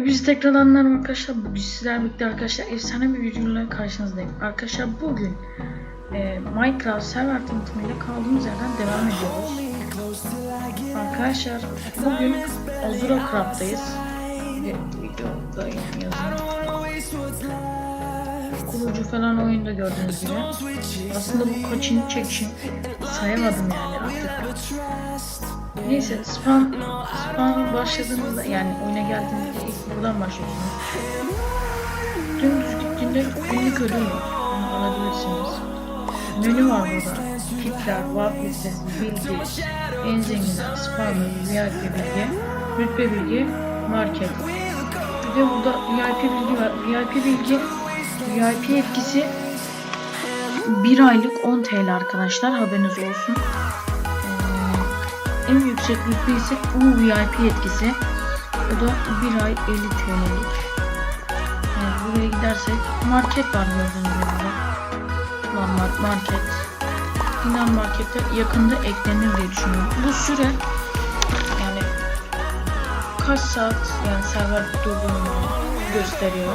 Hepinize tekrardan merhaba arkadaşlar. Bugün sizlerle birlikte arkadaşlar efsane bir videoyla karşınızdayım. Arkadaşlar bugün e, Minecraft server tanıtımıyla kaldığımız yerden devam ediyoruz. Arkadaşlar bugün Azura Craft'tayız. Bir videoda yazın. Kurucu falan oyunda gördüğünüz gibi. Aslında bu kaçıncı çekişim sayamadım yani artık. Neyse spam spam başladığınızda yani oyuna geldiğinizde ilk buradan başlıyorsunuz. Dümdüz gittiğinde günlük ödül var. Onu alabilirsiniz. Menü var burada. Kitler, listesi, bilgi, en zenginler, spam, VIP bilgi, rütbe bilgi, market. Bir de burada VIP bilgi var. VIP bilgi, VIP etkisi 1 aylık 10 TL arkadaşlar haberiniz olsun. En yüksek rütbe ise VIP etkisi. O da 1 ay 50 TL'lik. Evet, buraya gidersek market var gördüğünüz gibi. Normal market. Dinan markete yakında eklenir diye düşünüyorum. Bu süre yani kaç saat yani server durduğunu gösteriyor.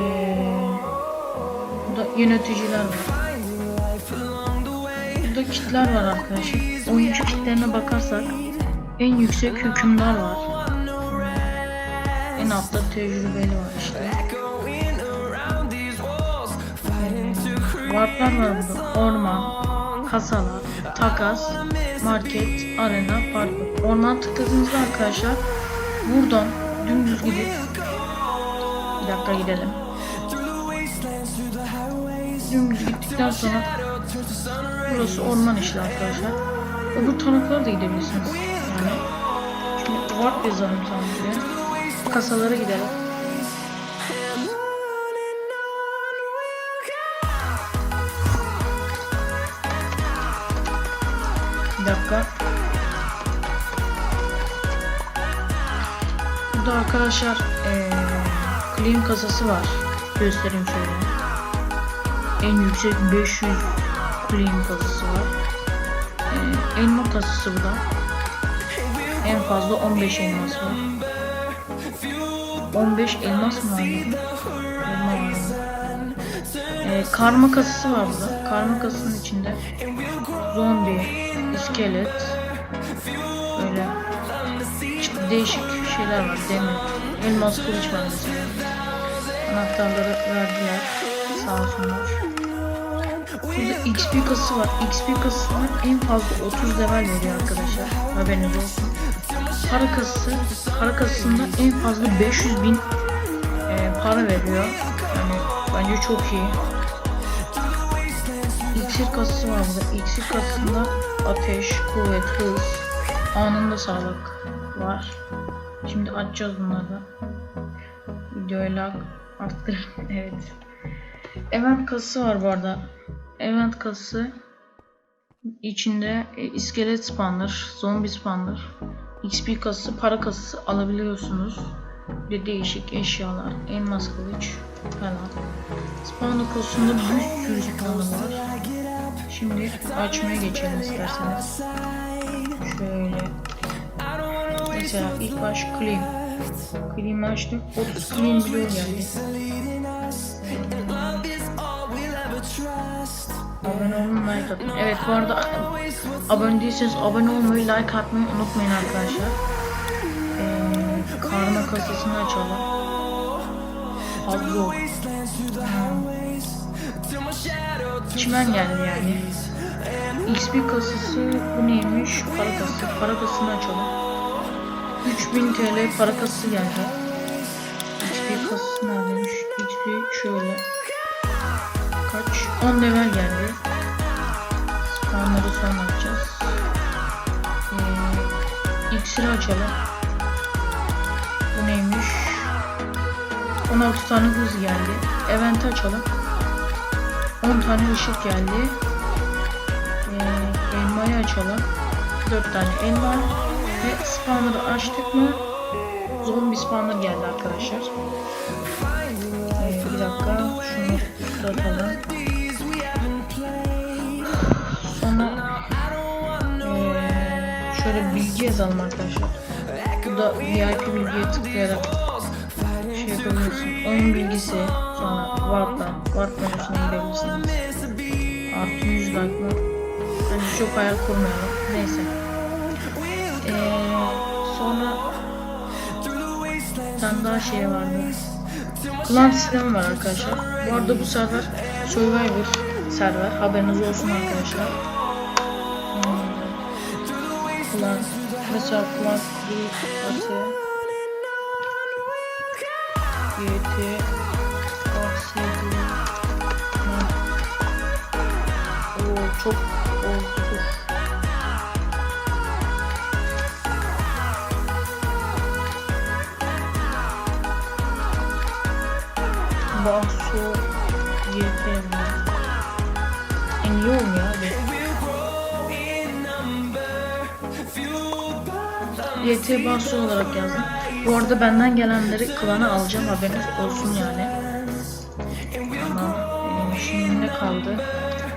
Ee, burada yöneticiler var. Burada kitler var arkadaşlar. Oyuncu kitlerine bakarsak en yüksek hükümdar var. En altta tecrübeli var işte. Warplar var burada. Orman, kasalar, takas, market, arena, parkur. Orman tıkladığınızda arkadaşlar buradan dümdüz gidip bir dakika gidelim. Dümdüz gittikten sonra burası orman işte arkadaşlar. Öbür taraflara da gidebilirsiniz. Yani şimdi warp yazalım sadece. Kasalara gidelim. Bir dakika. Burada arkadaşlar eee clean kasası var. Göstereyim şöyle. En yüksek 500 clean kasası var. Elma kasası bu da. En fazla 15 elmas var. 15 elmas mı var? Elma var. Eee karma kasası var burada. Karma kasasının içinde zombi, iskelet, böyle işte değişik şeyler var. Demir, elmas kılıç var mesela. Anahtarları verdiler. Sağ olsunlar. Burada XP kasası var. XP kasasından en fazla 30 level veriyor arkadaşlar. Haberiniz olsun. Para kasası, para kasasında en fazla 500 bin e, para veriyor. Yani bence çok iyi. İksir kasası var burada. İksir kasasında ateş, kuvvet, hız, anında sağlık var. Şimdi açacağız bunları da. Videoyla arttır. evet. Event kasası var bu arada. Event kasası içinde e, iskelet spawner, zombi spawner, XP kasası, para kasası alabiliyorsunuz. Bir de değişik eşyalar, elmas kılıç falan. Spawner kasasında bir sürü spawner var. Şimdi açmaya geçelim isterseniz. Şöyle. Mesela ilk baş clean. Clean açtık. 30 clean biliyor geldi. Abone olun like atın. Evet bu arada abone değilseniz abone olmayı like atmayı unutmayın arkadaşlar. Ee, karma kasasını açalım. Pablo. Çimen geldi yani. XP kasası bu neymiş? Para kasası. Para kasasını açalım. 3000 TL para kasası geldi. XP kasası neredeymiş? XP şöyle. Kaç? 10 level geldi. Spawnları sonra açacağız. Ee, iksiri açalım. Bu neymiş? 16 tane hız geldi. Event'i açalım. 10 tane ışık geldi. Ee, elmayı açalım. 4 tane elma spawner'ı açtık mı zombi spawner geldi arkadaşlar. Ee, bir dakika şunu tutalım. Sonra ee, şöyle bilgi yazalım arkadaşlar. burada VIP bilgiye tıklayarak şey yapabiliyorsun. Oyun bilgisi sonra Warp'tan Warp menüsüne gidebilirsiniz. Artı 100 like mı? Hani çok hayal kurmayalım. Neyse. Ee, sonra tane daha şey vardı. Klan sistemi var arkadaşlar. Bu arada bu server Survivor server. Haberiniz olsun arkadaşlar. Hmm. Mesela klan değil atı. GT bahsediyor. Oo çok oldu. Bahso YT mi? En iyi abi. YT Bahso olarak yazdım. Bu arada benden gelenleri klana alacağım haberiniz olsun yani. Tamam. Ee, şimdi ne kaldı?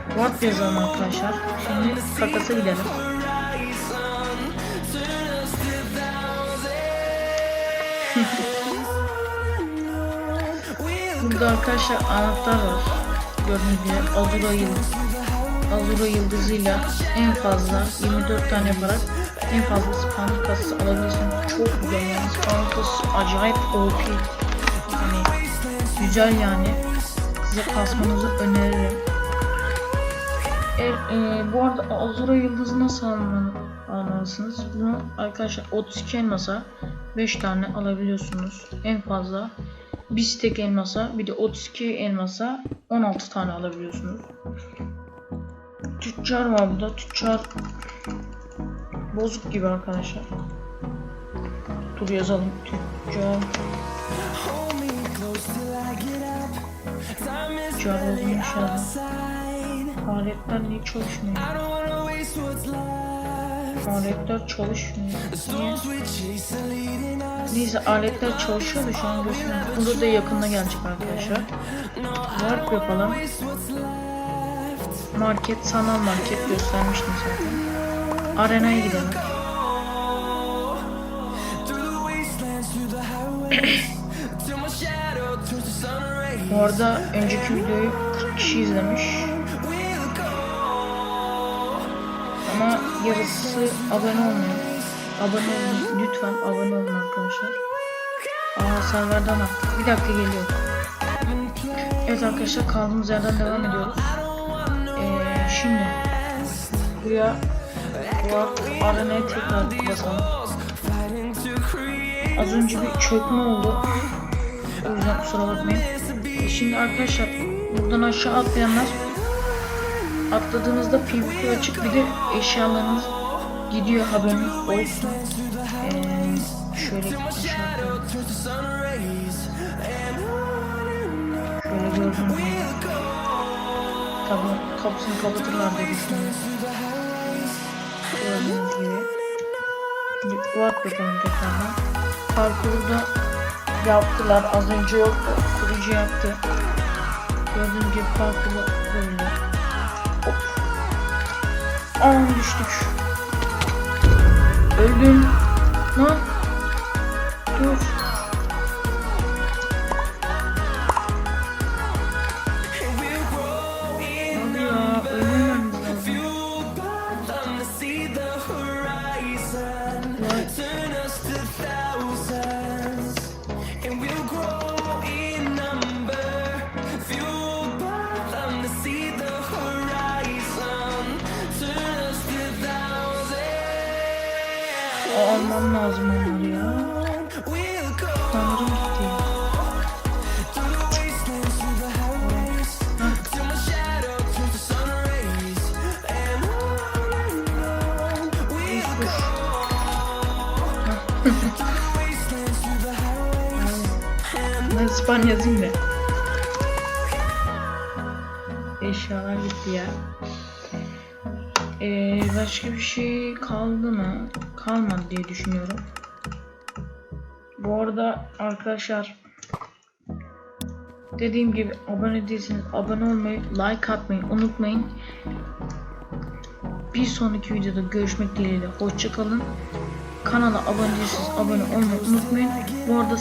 Warp yazalım arkadaşlar. Şimdi kakasa gidelim. Burada arkadaşlar anahtar var. Gördüğünüz gibi Azura Yıldız. Azura Yıldızıyla en fazla 24 tane yaparak en fazla spawner kasası alabilirsiniz. Çok güzel yani spawner kasası acayip OP. Yani güzel yani. Size kasmanızı öneririm. E, e, bu arada Azura Yıldızı nasıl almalı, almalısınız? Bunu arkadaşlar 32 elmasa 5 tane alabiliyorsunuz. En fazla bir stek elmasa bir de 32 elmasa 16 tane alabiliyorsunuz. Tüccar var burada. Tüccar bozuk gibi arkadaşlar. Dur yazalım. Tüccar. Tüccar bozuk inşallah. Aletler niye çalışmıyor? Aletler çalışmıyor. Niye? Neyse aletler çalışıyor da şu an göstereyim. Burada da yakında gelecek arkadaşlar. Warp yapalım. Market, sanal market göstermiştim zaten. Arenaya gidelim. Bu arada önceki videoyu 40 kişi izlemiş. Ama yarısı abone olmuyor. Abone olun. Lütfen abone olun arkadaşlar. Aa serverden attık. Bir dakika geliyor. Evet arkadaşlar kaldığımız yerden devam ediyoruz. Ee, şimdi buraya bu arenaya tekrar basalım. Az önce bir çökme oldu. O yüzden kusura bakmayın. Şimdi arkadaşlar buradan aşağı atlayanlar atladığınızda PvP açık bir de eşyalarınız gidiyor haberiniz olsun. Ee, şöyle atlayalım. Şöyle gibi. Tabi kapısını kapatırlar diye düşünüyorum. Gördüğünüz gibi. Şimdi walk yapalım tekrardan. Parkuru da yaptılar. Az önce yoktu. Kurucu yaptı. Gördüğünüz gibi parkuru Aa düştük. Öldüm. Lan. Dur. Aa, almam lazım onları ya. Tanrım gitti. Ben İspanya yazayım da. Eşyalar gitti ya. Ee, başka bir şey kaldı mı? Kalmadı diye düşünüyorum. Bu arada arkadaşlar dediğim gibi abone değilseniz abone olmayı, like atmayı unutmayın. Bir sonraki videoda görüşmek dileğiyle. Hoşçakalın. kanala abone değilseniz abone olmayı unutmayın. Bu arada